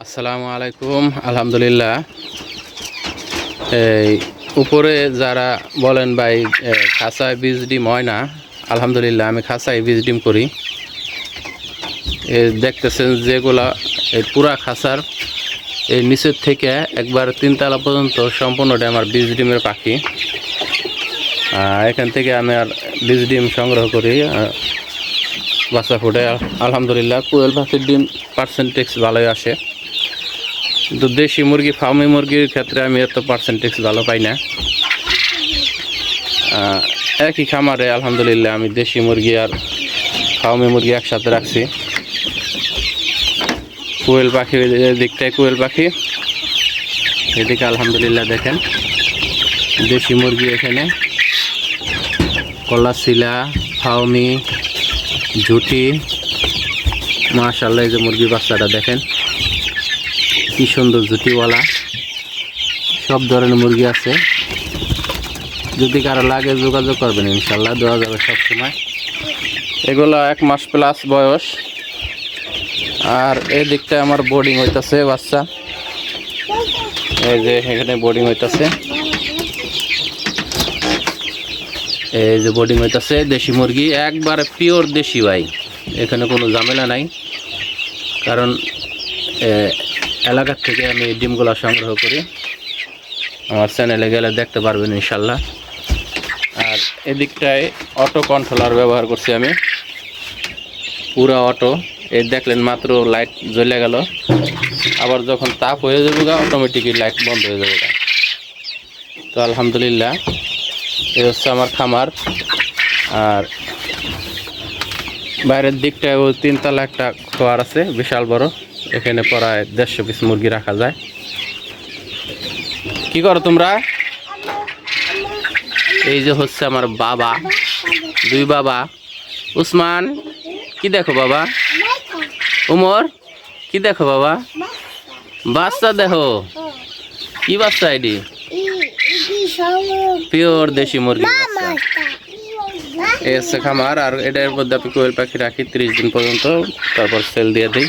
আসসালামু আলাইকুম, আলহামদুলিল্লাহ। এই, উপরে যারা বলেন ভাই খাসায় বীজ ডিম হয় না, আলহামদুলিল্লাহ আমি খাঁচায় বীজ ডিম করি। দেখতেছেন যেগুলা এই পুরা খাঁচার এই নিচের থেকে একবার তিনতলা পর্যন্ত সম্পূর্ণটা আমার বীজ ডিমের পাখি। এখান থেকে আমি আর বীজ ডিম সংগ্রহ করি বাচ্চা ফুটে, আলহামদুলিল্লাহ। কোয়েল পাখির ডিম পার্সেন্টেজ ভালোই আসে। কিন্তু দেশি মুরগি ফার্মি মুরগির ক্ষেত্রে আমি এত পার্সেন্টেজ ভালো পাই না। একই খামারে আলহামদুলিল্লাহ আমি দেশি মুরগি আর ফার্মি মুরগি একসাথে রাখছি। কোয়েল পাখি দিকটায় কোয়েল পাখি, এদিকে আলহামদুলিল্লাহ দেখেন, দেশি মুরগি এখানে। কলাশিলা ফাউমি ঝুটি মাশাল্লাহ এই যে মুরগি বাচ্চাটা দেখেন। কি সুন্দর জুটিওয়ালা সব ধরনের মুরগি আছে। যদি কারও লাগে যোগাযোগ করবেন ইনশাল্লাহ দেওয়া যাবে সবসময়। এগুলো এক মাস প্লাস বয়স। আর এই দিকটা আমার বোর্ডিং হইতাছে, বাচ্চা। এই যে এখানে বোর্ডিং হইতাছে। এই যে বোর্ডিং হইতাছে, দেশি মুরগি। একবারে পিওর দেশি ভাই। এখানে কোনো ঝামেলা নাই। কারণ এলাকার থেকে আমি ডিমগুলো সংগ্রহ করি। আমার চ্যানেলে গেলে দেখতে পারবেন ইনশাল্লাহ। আর এদিকটায় অটো কন্ট্রোলার ব্যবহার করছি আমি। পুরো অটো এই দেখলেন মাত্র লাইট জ্বলে গেল। আবার যখন তাপ হয়ে যাবে গা অটোমেটিকই লাইট বন্ধ হয়ে যাবে গা। তো আলহামদুলিল্লাহ, এই হচ্ছে আমার খামার। আর বাইরের দিকটায় ওই তিনতলা একটা খোয়ার আছে, বিশাল বড়। এখানে প্রায় দেড়শো পিস মুরগি রাখা যায়। কি করো তোমরা? এই যে হচ্ছে আমার বাবা, দুই বাবা। উসমান, কি দেখো বাবা? উমর, কি দেখো বাবা? বাচ্চা দেখো। কি বাচ্চা এটি? পিওর দেশি মুরগি হচ্ছে খামার, আর এটার মধ্যে আমি কোয়েল পাখি রাখি ত্রিশ দিন পর্যন্ত, তারপর সেল দিয়ে দিই।